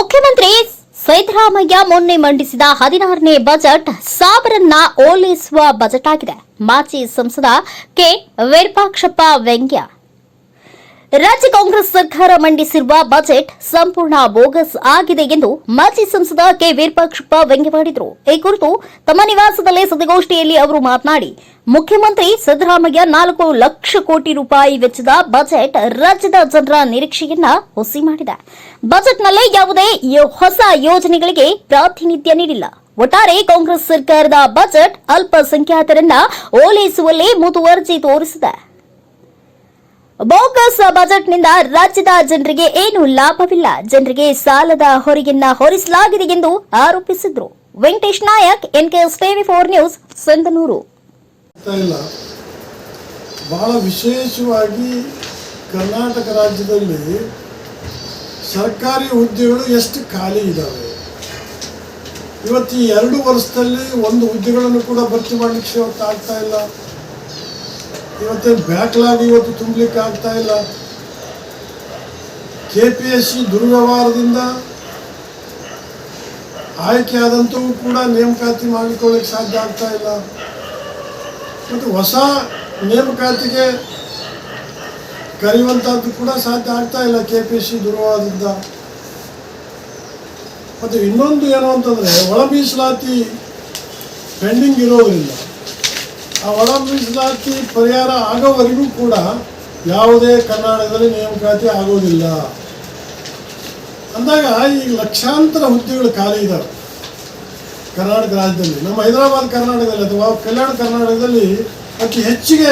ಮುಖ್ಯಮಂತ್ರಿ ಸಿದ್ದರಾಮಯ್ಯ ಮೊನ್ನೆ ಮಂಡಿಸಿದ ಹದಿನಾರನೇ ಬಜೆಟ್ ಸಾವಿರನ್ನ ಓಲೈಸುವ ಬಜೆಟ್ ಆಗಿದೆ. ಮಾಜಿ ಸಂಸದ ಕೆ. ವಿರೂಪಾಕ್ಷಪ್ಪ ವ್ಯಂಗ್ಯ. ರಾಜ್ಯ ಕಾಂಗ್ರೆಸ್ ಸರ್ಕಾರ ಮಂಡಿಸಿರುವ ಬಜೆಟ್ ಸಂಪೂರ್ಣ ಬೋಗಸ್ ಆಗಿದೆ ಎಂದು ಮಾಜಿ ಸಂಸದ ಕೆ ವೀರಪಾಕ್ಷಪ್ಪ ವ್ಯಂಗ್ಯವಾಡಿದರು. ಈ ಕುರಿತು ತಮ್ಮ ನಿವಾಸದಲ್ಲೇ ಸುದ್ದಿಗೋಷ್ಠಿಯಲ್ಲಿ ಅವರು ಮಾತನಾಡಿ, ಮುಖ್ಯಮಂತ್ರಿ ಸಿದ್ದರಾಮಯ್ಯ ನಾಲ್ಕು ಲಕ್ಷ ಕೋಟಿ ರೂಪಾಯಿ ವೆಚ್ಚದ ಬಜೆಟ್ ರಾಜ್ಯದ ಜನರ ನಿರೀಕ್ಷೆಯನ್ನ ಹುಸಿ ಮಾಡಿದೆ. ಬಜೆಟ್ನಲ್ಲಿ ಯಾವುದೇ ಹೊಸ ಯೋಜನೆಗಳಿಗೆ ಪ್ರಾತಿನಿಧ್ಯ ನೀಡಿಲ್ಲ. ಒಟ್ಟಾರೆ ಕಾಂಗ್ರೆಸ್ ಸರ್ಕಾರದ ಬಜೆಟ್ ಅಲ್ಪಸಂಖ್ಯಾತರನ್ನ ಓಲೈಸುವಲ್ಲಿ ಮುತುವರ್ಜಿ ತೋರಿಸಿದೆ. ಬೋಗಸ್ ಬಜೆಟ್ನಿಂದ ರಾಜ್ಯದ ಜನರಿಗೆ ಏನು ಲಾಭವಿಲ್ಲ. ಜನರಿಗೆ ಸಾಲದ ಹೊರಗಿನ ಹೊರಿಸಲಾಗಿದೆ ಎಂದು ಆರೋಪಿಸಿದ್ರು. Venkatesh Nayak NKS TV four news, Sandanur. ಬಹಳ ವಿಶೇಷವಾಗಿ ಕರ್ನಾಟಕ ರಾಜ್ಯದಲ್ಲಿ ಸರ್ಕಾರಿ ಹುದ್ದೆಗಳು ಎಷ್ಟು ಖಾಲಿ ಇದ್ದಾವೆ ಇವತ್ತು ಎರಡು ವರ್ಷದಲ್ಲಿ ಒಂದು ಹುದ್ದೆಗಳನ್ನು ಕೂಡ ಭರ್ತಿ ಮಾಡಲಿಕ್ಕೆ ಆಗ್ತಾ ಇಲ್ಲ. ಇವತ್ತು ಬ್ಯಾಕ್ಲಾಗ್ ಇವತ್ತು ತುಂಬಲಿಕ್ಕೆ ಆಗ್ತಾ ಇಲ್ಲ. ಕೆ ಪಿ ಎಸ್ ಸಿ ದುರ್ವ್ಯವಹಾರದಿಂದ ಆಯ್ಕೆಯಾದಂಥವು ಕೂಡ ನೇಮಕಾತಿ ಮಾಡಿಕೊಳ್ಳಿಕ್ಕೆ ಸಾಧ್ಯ ಆಗ್ತಾ ಇಲ್ಲ. ಮತ್ತು ಹೊಸ ನೇಮಕಾತಿಗೆ ಕರೆಯುವಂಥದ್ದು ಕೂಡ ಸಾಧ್ಯ ಆಗ್ತಾ ಇಲ್ಲ ಕೆ ಪಿ ಎಸ್ ಸಿ ದುರ್ವಾದಿಂದ ಮತ್ತು ಇನ್ನೊಂದು ಏನು ಅಂತಂದರೆ ಒಳ ಮೀಸಲಾತಿ ಪೆಂಡಿಂಗ್ ಇರೋದ್ರಿಂದ ಆ ಒಳ ಮೀಸಲಾತಿ ಪರಿಹಾರ ಆಗೋವರೆಗೂ ಕೂಡ ಯಾವುದೇ ಕರ್ನಾಟಕದಲ್ಲಿ ನೇಮಕಾತಿ ಆಗೋದಿಲ್ಲ. ಅಂದಾಗ ಈ ಲಕ್ಷಾಂತರ ಹುದ್ದೆಗಳು ಖಾಲಿ ಇದ್ದಾವೆ ಕರ್ನಾಟಕ ರಾಜ್ಯದಲ್ಲಿ, ನಮ್ಮ ಹೈದರಾಬಾದ್ ಕರ್ನಾಟಕದಲ್ಲಿ ಅಥವಾ ಕಲ್ಯಾಣ ಕರ್ನಾಟಕದಲ್ಲಿ ಅತಿ ಹೆಚ್ಚಿಗೆ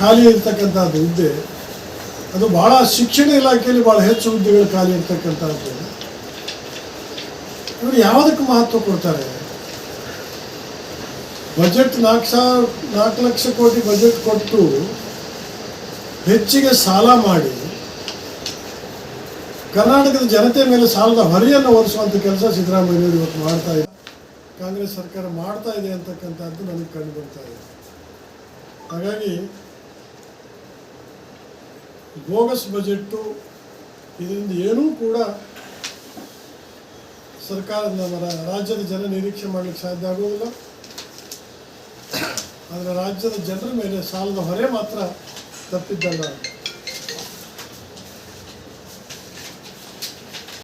ಖಾಲಿ ಇರ್ತಕ್ಕಂಥದ್ದು ಹುದ್ದೆ. ಅದು ಭಾಳ ಶಿಕ್ಷಣ ಇಲಾಖೆಯಲ್ಲಿ ಭಾಳ ಹೆಚ್ಚು ಹುದ್ದೆಗಳು ಖಾಲಿ ಇರ್ತಕ್ಕಂಥದ್ದು ಇವರು ಯಾವುದಕ್ಕೆ ಮಹತ್ವ ಕೊಡ್ತಾರೆ? ಬಜೆಟ್ ನಾಲ್ಕು ಸಾವಿರ ನಾಲ್ಕು ಲಕ್ಷ ಕೋಟಿ ಬಜೆಟ್ ಕೊಟ್ಟು ಹೆಚ್ಚಿಗೆ ಸಾಲ ಮಾಡಿ ಕರ್ನಾಟಕದ ಜನತೆ ಮೇಲೆ ಸಾಲದ ಹೊರೆಯನ್ನು ಹೊರಿಸುವಂಥ ಕೆಲಸ ಸಿದ್ದರಾಮಯ್ಯ ಇವತ್ತು ಮಾಡ್ತಾ ಇದೆ ಕಾಂಗ್ರೆಸ್ ಸರ್ಕಾರ ಮಾಡ್ತಾ ಇದೆ ಅಂತಕ್ಕಂಥದ್ದು ನನಗೆ ಕಂಡು ಬರ್ತಾ ಇದೆ. ಹಾಗಾಗಿ ಬೋಗಸ್ ಬಜೆಟ್ಟು ಇದರಿಂದ ಏನೂ ಕೂಡ ಸರ್ಕಾರದ ರಾಜ್ಯದ ಜನ ನಿರೀಕ್ಷೆ ಮಾಡಲಿಕ್ಕೆ ಸಾಧ್ಯ ಆಗೋದಿಲ್ಲ ಆದರೆ ರಾಜ್ಯದ ಜನರ ಮೇಲೆ ಸಾಲದ ಹೊರೆ ಮಾತ್ರ ತಪ್ಪಿದ್ದಲ್ಲ.